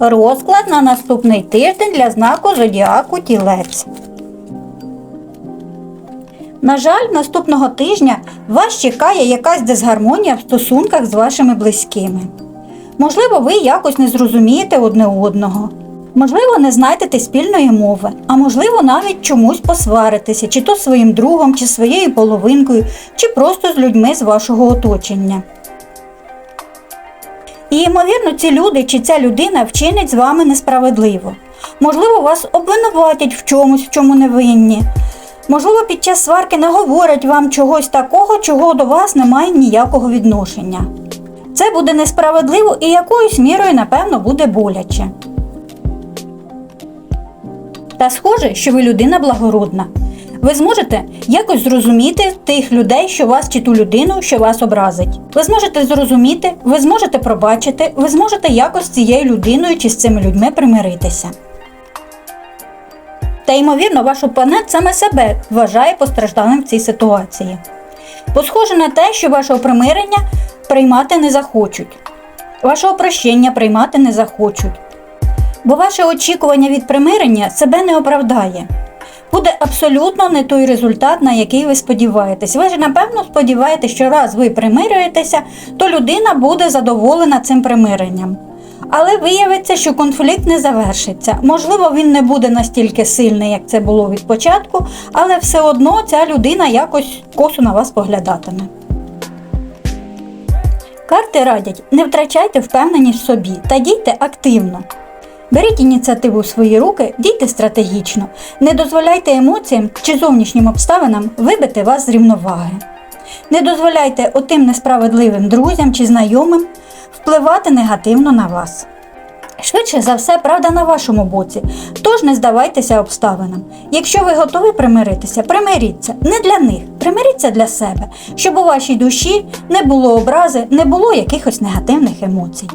Розклад на наступний тиждень для знаку зодіаку тілець. На жаль, наступного тижня вас чекає якась дисгармонія в стосунках з вашими близькими. Можливо, ви якось не зрозумієте одне одного. Можливо, не знайдете спільної мови, а можливо, навіть чомусь посваритеся, чи то своїм другом, чи своєю половинкою, чи просто з людьми з вашого оточення. І, ймовірно, ці люди чи ця людина вчинить з вами несправедливо. Можливо, вас обвинуватять в чомусь, в чому не винні. Можливо, під час сварки наговорять вам чогось такого, чого до вас немає ніякого відношення. Це буде несправедливо і якоюсь мірою, напевно, буде боляче. Та схоже, що ви людина благородна. Ви зможете якось зрозуміти тих людей, що вас чи ту людину, що вас образить. Ви зможете зрозуміти, ви зможете пробачити, ви зможете якось цією людиною чи з цими людьми примиритися. Та ймовірно, ваш опонент саме себе вважає постраждалим в цій ситуації. Бо схоже на те, що вашого примирення приймати не захочуть, вашого прощення приймати не захочуть. Бо ваше очікування від примирення себе не оправдає. Буде абсолютно не той результат, на який ви сподіваєтесь. Ви ж напевно сподіваєтесь, що раз ви примирюєтеся, то людина буде задоволена цим примиренням. Але виявиться, що конфлікт не завершиться. Можливо, він не буде настільки сильний, як це було від початку, але все одно ця людина якось косо на вас поглядатиме. Карти радять, не втрачайте впевненість в собі та дійте активно. Беріть ініціативу в свої руки, дійте стратегічно, не дозволяйте емоціям чи зовнішнім обставинам вибити вас з рівноваги. Не дозволяйте отим несправедливим друзям чи знайомим впливати негативно на вас. Швидше за все, правда на вашому боці, тож не здавайтеся обставинам. Якщо ви готові примиритися, примиріться не для них, примиріться для себе, щоб у вашій душі не було образи, не було якихось негативних емоцій.